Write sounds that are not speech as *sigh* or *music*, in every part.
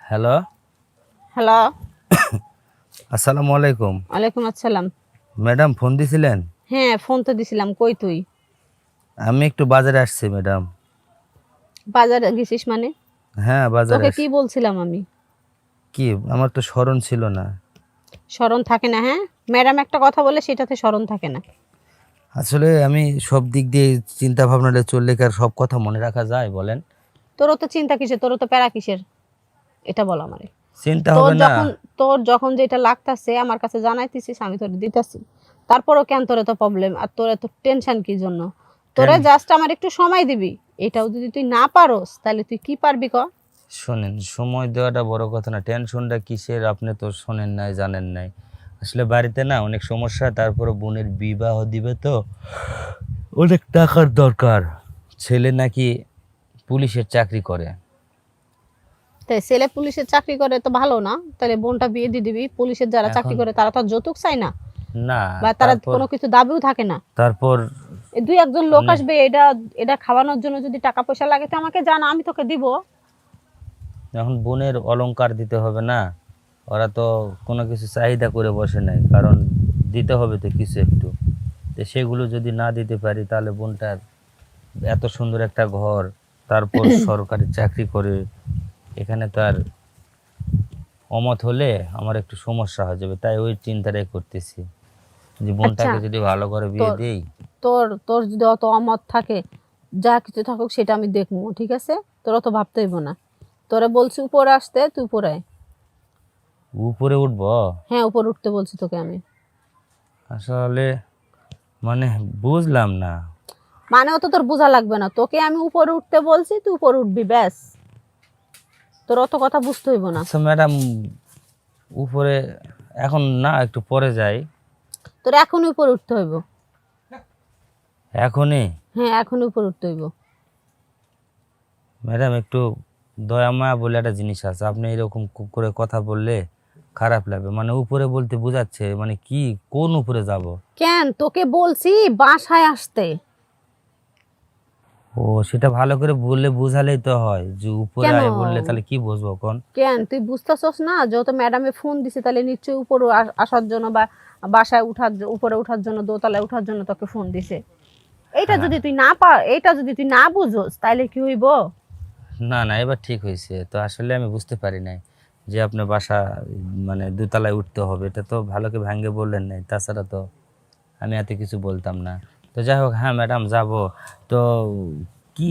Hello hello আসসালামু আলাইকুম ওয়ালাইকুম আসসালাম ম্যাডাম ফোন দিছিলেন? হ্যাঁ ফোন তো দিছিলাম। কই তুই? আমি একটু বাজারে আসছি ম্যাডাম বাজারে গেছিস মানে? হ্যাঁ বাজারে তোকে কি বলছিলাম আমি? কি? আমার তো স্মরণ ছিল না। স্মরণ থাকে না হ্যাঁ? ম্যাডাম একটা কথা বলে সেটাতে স্মরণ থাকে না। আসলে আমি সব দিক দিয়ে চিন্তা ভাবনাটা চললে কি আর সব কথা মনে রাখা যায় বলেন? তোরও তো চিন্তা কিসের? তোরও তো প্যারা কিসের? এটা বল আমারে। চিন্তা হবে না। যখন তোর যখন যেটা লাগতাছে আমার কাছে জানাইতেছিস আমি তোর দিতেছি। তারপরও কেন তোর এত প্রবলেম আর তোর এত টেনশন কি জন্য? তোরা জাস্ট আমার একটু সময় দিবি। এটাও যদি তুই না পারোস তাহলে তুই কি পারবি ক শোনেন সময় দেওয়াটা বড় কথা না। টেনশনটা কিসের? আপনি তো শোনেন নাই জানেন নাই। আসলে বাড়িতে না অনেক সমস্যা তারপরে বোনের বিবাহ দিবে তো। অনেক টাকার দরকার। ছেলে নাকি পুলিশের চাকরি করে। তাই ছেলে পুলিশের চাকরি করে তো ভালো না? তাহলে বোনটা বিয়ে দিয়ে দিবি পুলিশের যারা চাকরি করে তারা তো যৌতুক চায় না? না বা তারা কোনো কিছু দাবিও থাকে না? তারপর দুই একজন লোক আসবে এটা এটা খাওয়ানোর জন্য যদি টাকা পয়সা লাগে তো আমাকে জানা আমি তোকে দিব। এখন বোনের অলংকার দিতে হবে না। ওরা তো কোনো কিছু চাহিদা করে বসে নাই কারণ দিতে হবে তো কিছু একটু। তো সেগুলো যদি না দিতে পারি তাহলে বোনটার এত সুন্দর একটা ঘর তারপর *coughs* সরকারি চাকরি করে এখানে তার অমত হলে আমার একটু সমস্যা হয়ে যাবে। তাই ওই চিন্তাটাই করতেছি যে বোনটাকে আচ্ছা, যদি ভালো করে বিয়ে দেই। তোর তোর যদি অত অমত থাকে যা কিছু থাকুক সেটা আমি দেখব ঠিক আছে? তোর অত ভাবতে হইব না। তোরা বলছি উপরে আসতে তুই উপরে আয়। উপরে উঠবো? হ্যাঁ উপরে উঠতে বলছি তোকে আমি। আসলে মানে বুঝলাম না। মানে অত তোর বোঝা লাগবে না। তোকে আমি উপরে উঠতে বলছি তুই উপরে উঠবি ব্যাস। তোর অত কথা বুঝতে হইব না। আচ্ছা ম্যাডাম উপরে এখন না একটু পরে যাই। তোর এখনই উপরে উঠতে হইব। এখনই? হ্যাঁ এখনই উপরে উঠতে হইব। ম্যাডাম একটু দয়া মায়া বলে একটা জিনিস আছে। আপনি এরকম করে কথা বললে খারাপ লাগবে। মানে উপরে বলতে বোঝাচ্ছে মানে কি কোন উপরে যাব? কেন? তোকে বলছি বাসায় আসতে। ও সেটা ভালো করে বললে বুঝালেই তো হয় যে উপরে? আয় বললে তাহলে কি বুঝব কোন? কেন? তুই বুঝতেছস না? যেহেতু ম্যাডামে ফোন দিছে তাহলে নিশ্চয়ই উপরে আসার জন্য বা বাসায় উঠার উপরে উঠার জন্য দোতলায় উঠার জন্য তোকে ফোন দিছে। এইটা যদি তুই না পার এইটা যদি তুই না বুঝোস তাহলে কি হইব? না না এবার ঠিক হয়েছে তো আসলে আমি বুঝতে পারি নাই যে আপনার বাসা মানে দুতলায় উঠতে হবে। এটা তো ভালো করে ভাঙ্গে বললেন নাই তাছাড়া তো আমি এত কিছু বলতাম না। তো যাই হোক হ্যাঁ ম্যাডাম যাব। তো কি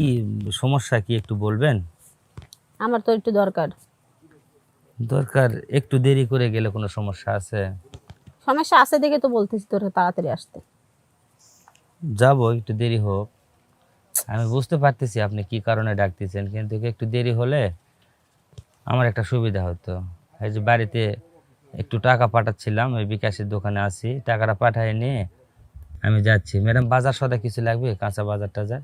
সমস্যা কি একটু বলবেন? আমার তো একটু দরকার। দরকার? একটু দেরি করে গেলে কোনো সমস্যা আছে? সমস্যা আছে দেখে তো বলতেছি তোর তাড়াতাড়ি আসতে। যাব একটু দেরি হোক। আমি বুঝতে পারতেছি আপনি কি কারণে ডাকতেছেন কিন্তু একটু দেরি হলে আমার একটা সুবিধা হতো। এই যে বাড়িতে একটু টাকা পাঠাচ্ছিলাম ওই বিকাশের দোকানে আছি। টাকাটা পাঠায় নিয়ে আমি যাচ্ছি। ম্যাডাম বাজার সদা কিছু লাগবে? কাঁচা বাজার টাজার?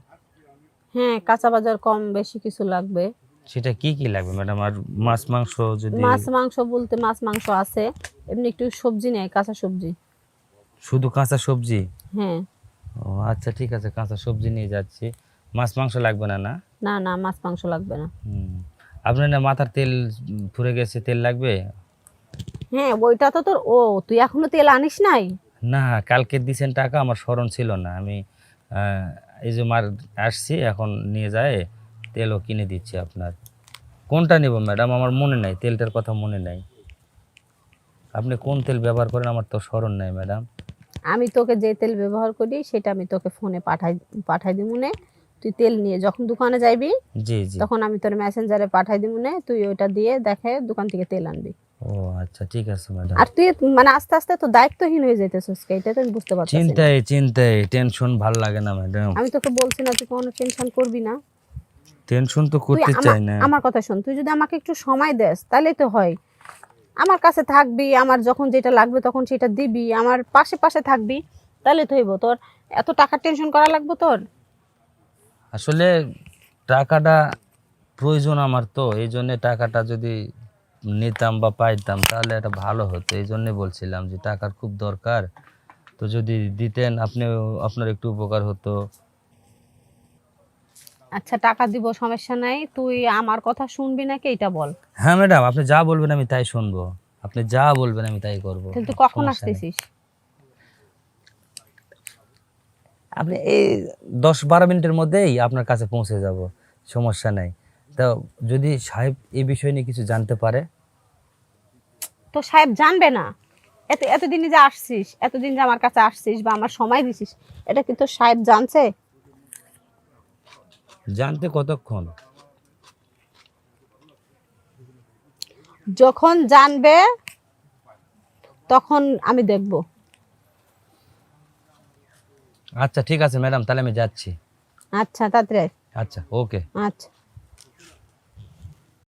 হ্যাঁ কাঁচা বাজার কম বেশি কিছু লাগবে। সেটা কি কি লাগবে ম্যাডাম? আর মাছ মাংস যদি মাছ মাংস বলতে মাছ মাংস আছে। এমনি একটু সবজি নেই কাঁচা সবজি। শুধু কাঁচা সবজি? হ্যাঁ। ও আচ্ছা ঠিক আছে কাঁচা সবজি নিয়ে যাচ্ছি। মাছ মাংস লাগবে না না? না না মাছ মাংস লাগবে না। আপনার না মাথার তেল ফুরে গেছে তেল লাগবে? হ্যাঁ ওইটা তো তোর ও তুই এখনও তেল আনিস নাই? না কালকে দিছেন টাকা আমার স্মরণ ছিল না। আমি এই যে মার আসছি এখন নিয়ে যায় তেলও কিনে দিচ্ছি আপনার। কোনটা নেব ম্যাডাম? আমার মনে নাই তেলটার কথা মনে নাই। আপনি কোন তেল ব্যবহার করেন? আমার তো স্মরণ নাই ম্যাডাম। আমি তোকে যে তেল ব্যবহার করি সেটা আমি তোকে ফোনে পাঠাই পাঠাই দিব মনে তুই তেল নিয়ে যখন দোকানে যাইবি জি জি। তখন আমি তোর মেসেঞ্জারে পাঠাই দিব মনে তুই ওইটা দিয়ে দেখে দোকান থেকে তেল আনবি। ও আচ্ছা ঠিক আছে ম্যাডাম আর তুই মানে আস্তে আস্তে তো দায়িত্বহীন হয়ে যাইতেছিস এটা তো আমি বুঝতে পারছি চিন্তায় চিন্তায় টেনশন ভালো লাগে না ম্যাডাম আমি তোকে বলছি না তুই কোনো টেনশন করবি না। টেনশন তো করতে চাই না। আমার কথা শোন তুই যদি আমাকে একটু সময় দেস তাহলেই তো হয়। আমার কাছে থাকবি আমার যখন যেটা লাগবে তখন সেটা দিবি আমার পাশে পাশে থাকবি তাহলে তো হইব। তোর এত টাকার টেনশন করা লাগবে তোর? আসলে টাকাটা প্রয়োজন আমার তো এই জন্যে টাকাটা যদি নিতাম বা পাইতাম তাহলে এটা ভালো হতো। এই জন্যে বলছিলাম যে টাকার খুব দরকার। তো যদি দিতেন আপনি আপনার একটু উপকার হতো। আচ্ছা টাকা দিব সমস্যা নাই। তুই আমার কথা শুনবি নাকি এটা বল। হ্যাঁ ম্যাডাম আপনি যা বলবেন আমি তাই শুনব। আপনি যা বলবেন আমি তাই করব। তাহলে তুই কখন আসতেছিস? আপনি এই দশ বারো মিনিটের মধ্যেই আপনার কাছে পৌঁছে যাব। সমস্যা নাই। তো যদি সাহেব এই বিষয় নিয়ে কিছু জানতে পারে? তো সাহেব জানবে না। এত এতদিন যে আসছিস এতদিন যে আমার কাছে আসছিস বা আমার সময় দিছিস এটা কিন্তু সাহেব জানছে? জানতে কতক্ষণ? যখন জানবে তখন আমি দেখব। আচ্ছা ঠিক আছে ম্যাডাম তাহলে আমি যাচ্ছি। আচ্ছা তাড়াতাড়ি আচ্ছা ওকে। আচ্ছা।